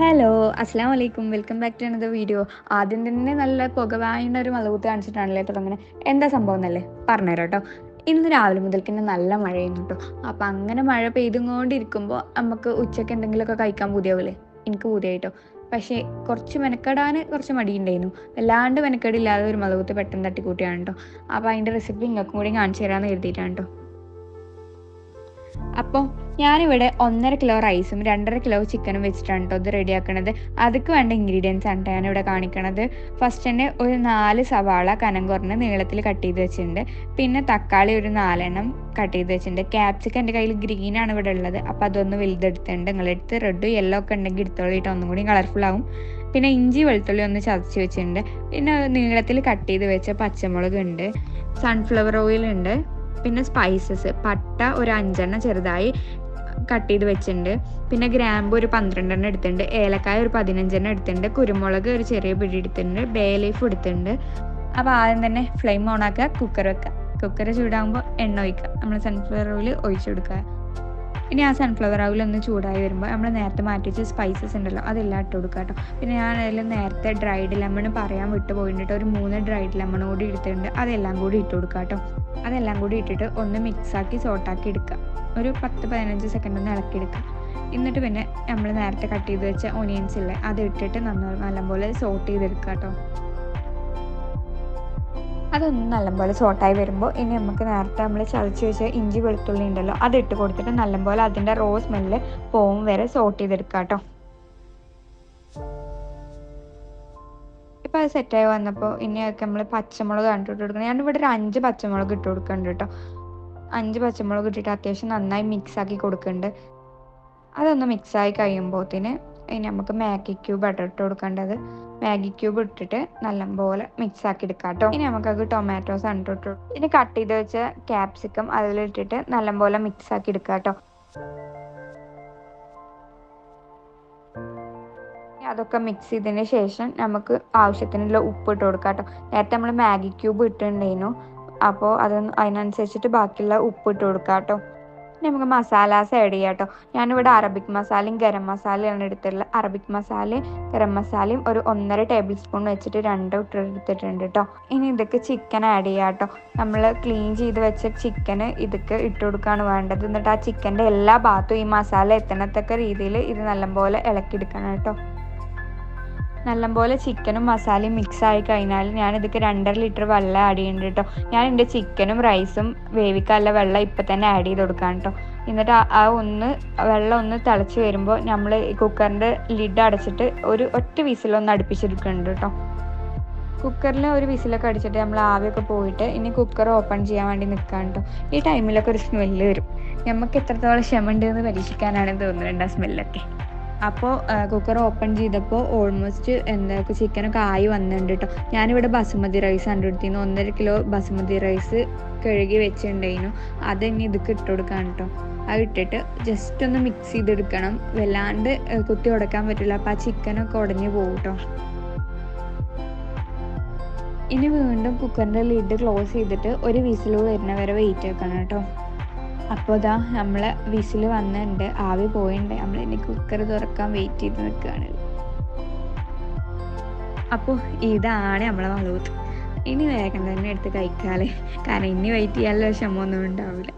Hello അസ്സാം വലൈക്കും welcome back to another video ആദ്യം തന്നെ നല്ല പുകവായുന്ന ഒരു മലകൂത്ത് കാണിച്ചിട്ടാണല്ലേ തുടങ്ങുന്നത് എന്താ സംഭവം എന്നല്ലേ? പറഞ്ഞുതരാം കേട്ടോ ഇന്ന് രാവിലെ മുതൽക്ക് തന്നെ നല്ല മഴയുന്നു കേട്ടോ അപ്പം അങ്ങനെ മഴ പെയ്തുകൊണ്ടിരിക്കുമ്പോൾ നമുക്ക് ഉച്ചയ്ക്ക് എന്തെങ്കിലുമൊക്കെ കഴിക്കാൻ പൂതിയാവില്ലേ എനിക്ക് പൂതിയായിട്ടോ. പക്ഷേ കുറച്ച് മെനക്കെടാൻ കുറച്ച് മടിയുണ്ടായിരുന്നു. വല്ലാണ്ട് മെനക്കെടില്ലാതെ ഒരു മലകൂത്ത് പെട്ടെന്ന് തട്ടിക്കൂട്ടിയാണ് കേട്ടോ അപ്പോൾ അതിന്റെ റെസിപ്പി നിങ്ങൾക്കും കൂടി കാണിച്ചു തരാമെന്ന് കരുതിയിട്ടാണ് കേട്ടോ അപ്പോൾ ഞാനിവിടെ ഒന്നര കിലോ റൈസും രണ്ടര കിലോ ചിക്കനും വെച്ചിട്ടാണ് കേട്ടോ ഇത് റെഡിയാക്കണത് അതുക്ക് വേണ്ട ഇൻഗ്രീഡിയൻസ് ആണ് ട്ടോ ഞാനിവിടെ കാണിക്കണത്. ഫസ്റ്റ് തന്നെ ഒരു നാല് സവാള കനം കുറഞ്ഞ് നീളത്തിൽ കട്ട് ചെയ്ത് വെച്ചിട്ടുണ്ട്. പിന്നെ തക്കാളി ഒരു നാലെണ്ണം കട്ട് ചെയ്ത് വെച്ചിട്ടുണ്ട്. ക്യാപ്സിക്കം എന്റെ കയ്യിൽ ഗ്രീൻ ആണ് ഇവിടെ ഉള്ളത്. അപ്പോൾ അതൊന്ന് വലുതെടുത്തിട്ടുണ്ട്. നിങ്ങളെടുത്ത് റെഡ് യെല്ലോ ഒക്കെ ഉണ്ടെങ്കിൽ എടുത്തോളിയിട്ട് ഒന്നും കൂടി കളർഫുൾ ആവും. പിന്നെ ഇഞ്ചി വെളുത്തുള്ളി ഒന്ന് ചതച്ച് വെച്ചിട്ടുണ്ട്. പിന്നെ നീളത്തിൽ കട്ട് ചെയ്ത് വെച്ച പച്ചമുളക് ഉണ്ട്. സൺഫ്ലവർ ഓയിൽ ഉണ്ട്. പിന്നെ സ്പൈസസ് പട്ട ഒരു അഞ്ചെണ്ണം ചെറുതായി കട്ട് ചെയ്ത് വെച്ചിട്ടുണ്ട്. പിന്നെ ഗ്രാമ്പ് ഒരു പന്ത്രണ്ടെണ്ണം എടുത്തിട്ടുണ്ട്. ഏലക്കായ ഒരു പതിനഞ്ചെണ്ണം എടുത്തിട്ടുണ്ട്. കുരുമുളക് ഒരു ചെറിയ പിടി എടുത്തിട്ടുണ്ട്. ബേ ലീഫ് എടുത്തിട്ടുണ്ട്. അപ്പോൾ ആദ്യം തന്നെ ഫ്ലെയിം ഓൺ ആക്കുക. കുക്കർ വെക്കുക. കുക്കർ ചൂടാകുമ്പോൾ എണ്ണ ഒഴിക്കുക. നമ്മൾ സൺഫ്ലവർ ഓയിൽ ഒഴിച്ചു കൊടുക്കുക. ഇനി ആ സൺഫ്ലവർ ഓയിൽ ഒന്ന് ചൂടായി വരുമ്പോൾ നമ്മൾ നേരത്തെ മാറ്റി വെച്ച സ്പൈസസ് ഉണ്ടല്ലോ അതെല്ലാം ഇട്ട് കൊടുക്കുക കേട്ടോ. പിന്നെ ഞാൻ അതിൽ നേരത്തെ ഡ്രൈഡ് ലെമൺ പറയാൻ വിട്ടു പോയിട്ട് ഒരു മൂന്ന് ഡ്രൈഡ് ലെമൺ കൂടി എടുത്തിട്ടുണ്ട്. അതെല്ലാം കൂടി ഇട്ട് കൊടുക്കുക കേട്ടോ. അതെല്ലാം കൂടി ഇട്ടിട്ട് ഒന്ന് മിക്സാക്കി സോട്ടാക്കി എടുക്കുക. ഒരു പത്ത് പതിനഞ്ച് സെക്കൻഡ് ഒന്ന് ഇളക്കി എടുക്കുക എന്നിട്ട് പിന്നെ നമ്മൾ നേരത്തെ കട്ട് ചെയ്ത് വെച്ച ഒനിയൻസ് ഇല്ലേ അത് ഇട്ടിട്ട് നന്ന നല്ലപോലെ സോട്ട് ചെയ്തെടുക്കുക കേട്ടോ അതൊന്ന് നല്ലപോലെ സോട്ടായി വരുമ്പോൾ ഇനി നമുക്ക് നേരത്തെ നമ്മൾ ചതച്ച് വെച്ച ഇഞ്ചി വെളുത്തുള്ളി ഉണ്ടല്ലോ അത് ഇട്ട് കൊടുത്തിട്ട് നല്ലപോലെ അതിന്റെ റോ സ്മെല്ല് പോവും വരെ സോട്ട് ചെയ്തെടുക്കുക കേട്ടോ ഇപ്പം അത് സെറ്റായി വന്നപ്പോൾ ഇനിയൊക്കെ നമ്മൾ പച്ചമുളക് കണ്ടിട്ട് കൊടുക്കണം ഇവിടെ ഒരു അഞ്ച് പച്ചമുളക് ഇട്ട് കൊടുക്കുന്നുണ്ട് കേട്ടോ അഞ്ച് പച്ചമുളക് ഇട്ടിട്ട് അത്യാവശ്യം നന്നായി മിക്സ് ആക്കി കൊടുക്കുന്നുണ്ട് അതൊന്ന് മിക്സായി കഴിയുമ്പോഴത്തേന് നമുക്ക് മാഗി ക്യൂബ് ഇട്ട് കൊടുക്കേണ്ടത്. മാഗി ക്യൂബ് ഇട്ടിട്ട് നല്ലപോലെ മിക്സ് ആക്കി എടുക്കാം കേട്ടോ ഇനി നമുക്കത് ടൊമാറ്റോസ് ഇട്ടിട്ട് ഇനി കട്ട് ചെയ്ത് വെച്ച ക്യാപ്സിക്കം അതിലിട്ടിട്ട് നല്ലപോലെ മിക്സ് ആക്കി എടുക്കാം കേട്ടോ അതൊക്കെ മിക്സ് ചെയ്തതിന് ശേഷം നമുക്ക് ആവശ്യത്തിനുള്ള ഉപ്പ് ഇട്ട് കൊടുക്കാം കേട്ടോ നേരത്തെ നമ്മൾ മാഗി ക്യൂബ് ഇട്ടിട്ടുണ്ടായിരുന്നു. അപ്പോൾ അത് അതിനനുസരിച്ചിട്ട് ബാക്കിയുള്ള ഉപ്പ് ഇട്ട് കൊടുക്കാം കേട്ടോ നമുക്ക് മസാലാസ് ആഡ് ചെയ്യാം കേട്ടോ ഞാനിവിടെ അറബിക് മസാലയും ഗരം മസാലയാണ് എടുത്തിട്ടുള്ളത് അറബിക് മസാലയും ഗരം മസാലയും ഒരു ഒന്നര ടേബിൾ സ്പൂൺ വെച്ചിട്ട് രണ്ട് ഇട്ടെടുത്തിട്ടുണ്ട് കേട്ടോ ഇനി ഇതൊക്കെ ചിക്കൻ ആഡ് ചെയ്യാം കേട്ടോ നമ്മൾ ക്ലീൻ ചെയ്ത് വെച്ച ചിക്കന് ഇതൊക്കെ ഇട്ട് കൊടുക്കുകയാണ് വേണ്ടത്. എന്നിട്ട് ആ ചിക്കന്റെ എല്ലാ ഭാഗത്തും ഈ മസാല എത്തണത്തക്ക രീതിയിൽ ഇത് നല്ലപോലെ ഇളക്കിയെടുക്കണം കേട്ടോ നല്ലപോലെ ചിക്കനും മസാലയും മിക്സ് ആയി കഴിഞ്ഞാൽ ഞാനിതൊക്കെ രണ്ടര ലിറ്റർ വെള്ളം ആഡ് ചെയ്യുന്നുണ്ട് കേട്ടോ ഞാൻ എന്റെ ചിക്കനും റൈസും വേവിക്കാനുള്ള വെള്ളം ഇപ്പം തന്നെ ആഡ് ചെയ്ത് കൊടുക്കാം കേട്ടോ എന്നിട്ട് ആ ഒന്ന് വെള്ളം ഒന്ന് തിളച്ച് വരുമ്പോൾ നമ്മൾ കുക്കറിന്റെ ലിഡ് അടച്ചിട്ട് ഒരു ഒറ്റ വിസിലൊന്ന് അടുപ്പിച്ചെടുക്കുന്നുണ്ട് കേട്ടോ കുക്കറിൽ ഒരു വിസിലൊക്കെ അടിച്ചിട്ട് നമ്മൾ ആവിയൊക്കെ പോയിട്ട് ഇനി കുക്കർ ഓപ്പൺ ചെയ്യാൻ വേണ്ടി നിൽക്കാൻ കേട്ടോ ഈ ടൈമിലൊക്കെ ഒരു സ്മെല്ല് വരും. നമുക്ക് എത്രത്തോളം ക്ഷമ എന്ന് പരീക്ഷിക്കാനാണ് തോന്നുന്നുണ്ട് ആ സ്മെല്ലൊക്കെ അപ്പോൾ കുക്കർ ഓപ്പൺ ചെയ്തപ്പോൾ ഓൾമോസ്റ്റ് എന്താ ചിക്കനൊക്കെ ആയി വന്നിട്ടുണ്ട് കേട്ടോ ഞാനിവിടെ ബസുമതി റൈസ് കണ്ടുപിടുത്തിന്ന് ഒന്നര കിലോ ബസുമതി റൈസ് കഴുകി വെച്ചിട്ടുണ്ടായിരുന്നു. അത് ഇനി ഇതൊക്കെ ഇട്ട് കൊടുക്കാൻ കേട്ടോ അത് ഇട്ടിട്ട് ജസ്റ്റ് ഒന്ന് മിക്സ് ചെയ്തെടുക്കണം. വല്ലാണ്ട് കുത്തി ഉടക്കാൻ പറ്റില്ല. അപ്പോൾ ആ ചിക്കനൊക്കെ ഉടഞ്ഞു പോകും കേട്ടോ ഇനി വീണ്ടും കുക്കറിന്റെ ലിഡ് ക്ലോസ് ചെയ്തിട്ട് ഒരു വിസിൽ വരുന്ന വരെ വെയിറ്റ് വെക്കണം കേട്ടോ അപ്പോൾ ഇതാ നമ്മൾ വിസിൽ വന്നിട്ടുണ്ട് ആവി പോയിണ്ട്. നമ്മൾ ഇനി കുക്കർ തുറക്കാൻ വെയിറ്റ് ചെയ്ത് നിൽക്കുകയാണ് അപ്പോൾ ഇതാണ് നമ്മളെ വളവത്ത് ഇനി വേഗം തന്നെ എടുത്ത് കഴിക്കാമല്ലേ കാരണം ഇനി വെയിറ്റ് ചെയ്യാനുള്ള ക്ഷമമൊന്നും ഉണ്ടാവില്ല.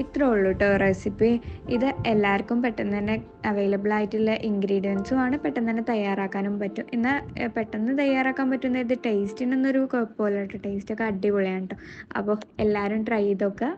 ഇത്രേ ഉള്ളൂ കേട്ടോ റെസിപ്പി ഇത് എല്ലാവർക്കും പെട്ടെന്ന് തന്നെ അവൈലബിൾ ആയിട്ടുള്ള ഇൻഗ്രീഡിയൻസും ആണ് പെട്ടെന്ന് തന്നെ തയ്യാറാക്കാനും പറ്റും. എന്നാൽ പെട്ടെന്ന് തയ്യാറാക്കാൻ പറ്റുന്ന ഇത് ടേസ്റ്റിനൊന്നൊരു കുഴപ്പമില്ല കേട്ടോ ടേസ്റ്റൊക്കെ അടിപൊളിയാണ് കേട്ടോ അപ്പോൾ എല്ലാവരും ട്രൈ ചെയ്ത് നോക്കുക